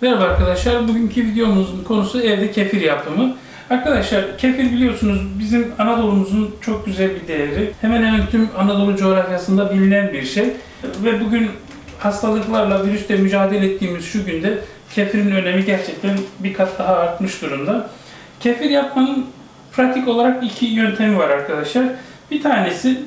Merhaba arkadaşlar. Bugünkü videomuzun konusu evde kefir yapımı. Arkadaşlar kefir biliyorsunuz bizim Anadolu'muzun çok güzel bir değeri. Hemen hemen tüm Anadolu coğrafyasında bilinen bir şey. Ve bugün hastalıklarla, virüsle mücadele ettiğimiz şu günde kefirin önemi gerçekten bir kat daha artmış durumda. Kefir yapmanın pratik olarak iki yöntemi var arkadaşlar. Bir tanesi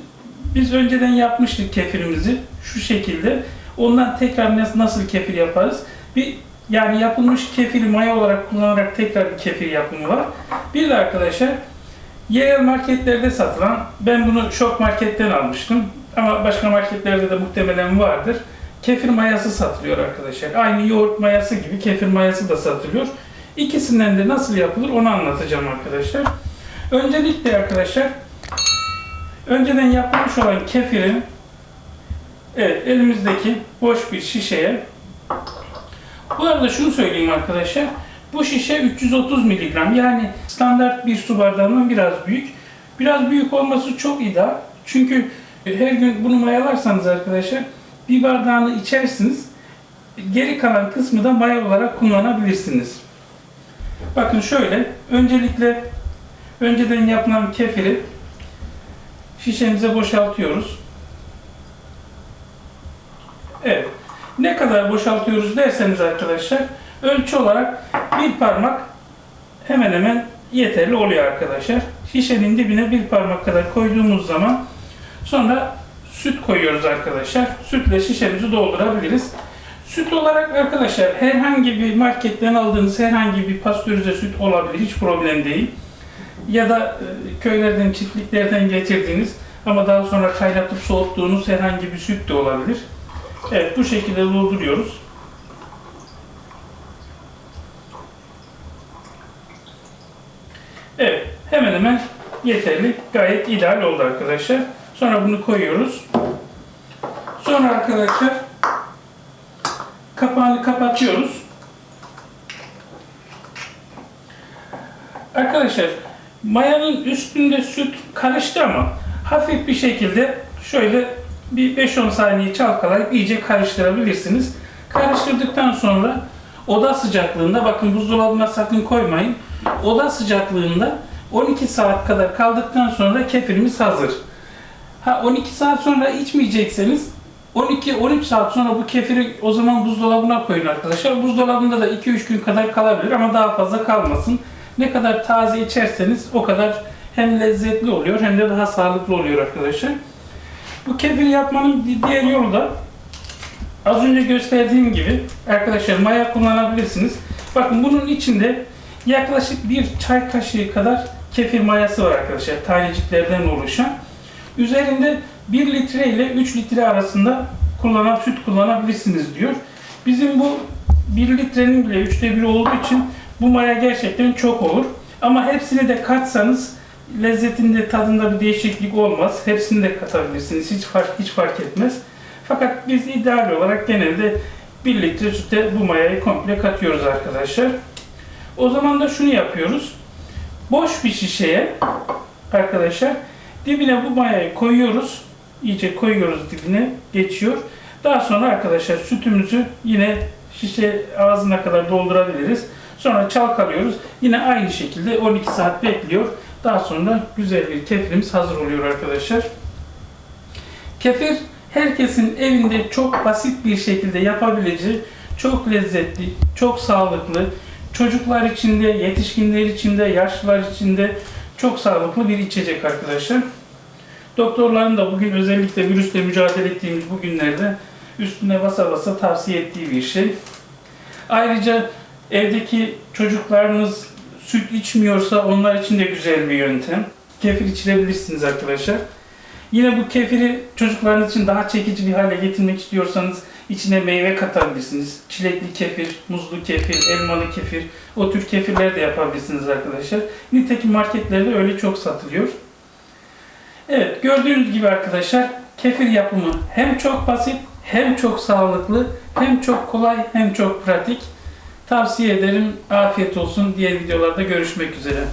biz önceden yapmıştık kefirimizi şu şekilde. Ondan tekrar nas- nasıl kefir yaparız? Bir yani yapılmış kefiri maya olarak kullanarak tekrar bir kefir yapımı var. Bir de arkadaşlar yerel marketlerde satılan, ben bunu şok marketten almıştım ama başka marketlerde de muhtemelen vardır. Kefir mayası satılıyor arkadaşlar. Aynı yoğurt mayası gibi kefir mayası da satılıyor. İkisinden de nasıl yapılır onu anlatacağım arkadaşlar. Öncelikle arkadaşlar önceden yapılmış olan kefirin evet elimizdeki boş bir şişeye bu arada şunu söyleyeyim arkadaşlar. Bu şişe 330 mg yani standart bir su bardağından biraz büyük. Biraz büyük olması çok ideal. Çünkü her gün bunu mayalarsanız arkadaşlar bir bardağını içersiniz. Geri kalan kısmı da maya olarak kullanabilirsiniz. Bakın şöyle öncelikle önceden yapılan kefiri şişemize boşaltıyoruz. Evet. Ne kadar boşaltıyoruz derseniz arkadaşlar ölçü olarak bir parmak hemen hemen yeterli oluyor arkadaşlar. Şişenin dibine bir parmak kadar koyduğumuz zaman sonra süt koyuyoruz arkadaşlar. Sütle şişemizi doldurabiliriz. Süt olarak arkadaşlar herhangi bir marketten aldığınız herhangi bir pastörize süt olabilir. Hiç problem değil. Ya da e, köylerden, çiftliklerden getirdiğiniz ama daha sonra kaynatıp soğuttuğunuz herhangi bir süt de olabilir. Evet bu şekilde dolduruyoruz. Evet hemen hemen yeterli. Gayet ideal oldu arkadaşlar. Sonra bunu koyuyoruz. Sonra arkadaşlar kapağını kapatıyoruz. Arkadaşlar mayanın üstünde süt karıştı ama hafif bir şekilde şöyle bir 5-10 saniye çalkalayıp iyice karıştırabilirsiniz. Karıştırdıktan sonra oda sıcaklığında bakın buzdolabına sakın koymayın. Oda sıcaklığında 12 saat kadar kaldıktan sonra kefirimiz hazır. Ha 12 saat sonra içmeyecekseniz 12-13 saat sonra bu kefiri o zaman buzdolabına koyun arkadaşlar. Buzdolabında da 2-3 gün kadar kalabilir ama daha fazla kalmasın. Ne kadar taze içerseniz o kadar hem lezzetli oluyor hem de daha sağlıklı oluyor arkadaşlar. Bu kefir yapmanın diğer yolu da az önce gösterdiğim gibi arkadaşlar maya kullanabilirsiniz. Bakın bunun içinde yaklaşık bir çay kaşığı kadar kefir mayası var arkadaşlar. Taneciklerden oluşan. Üzerinde 1 litre ile 3 litre arasında kullanan süt kullanabilirsiniz diyor. Bizim bu 1 litrenin bile 3'te 1 olduğu için bu maya gerçekten çok olur. Ama hepsini de katsanız lezzetinde tadında bir değişiklik olmaz. Hepsini de katabilirsiniz. Hiç fark hiç fark etmez. Fakat biz ideal olarak genelde 1 litre süte bu mayayı komple katıyoruz arkadaşlar. O zaman da şunu yapıyoruz. Boş bir şişeye arkadaşlar dibine bu mayayı koyuyoruz. İyice koyuyoruz dibine geçiyor. Daha sonra arkadaşlar sütümüzü yine şişe ağzına kadar doldurabiliriz. Sonra çalkalıyoruz. Yine aynı şekilde 12 saat bekliyor. Daha sonra güzel bir kefirimiz hazır oluyor arkadaşlar. Kefir herkesin evinde çok basit bir şekilde yapabileceği, çok lezzetli, çok sağlıklı, çocuklar için de, yetişkinler için de, yaşlılar için de çok sağlıklı bir içecek arkadaşlar. Doktorların da bugün özellikle virüsle mücadele ettiğimiz bu günlerde üstüne basa basa tavsiye ettiği bir şey. Ayrıca evdeki çocuklarınız süt içmiyorsa onlar için de güzel bir yöntem. Kefir içirebilirsiniz arkadaşlar. Yine bu kefiri çocuklarınız için daha çekici bir hale getirmek istiyorsanız içine meyve katabilirsiniz. Çilekli kefir, muzlu kefir, elmalı kefir, o tür kefirler de yapabilirsiniz arkadaşlar. Nitekim marketlerde öyle çok satılıyor. Evet gördüğünüz gibi arkadaşlar kefir yapımı hem çok basit hem çok sağlıklı hem çok kolay hem çok pratik. Tavsiye ederim. Afiyet olsun. Diğer videolarda görüşmek üzere.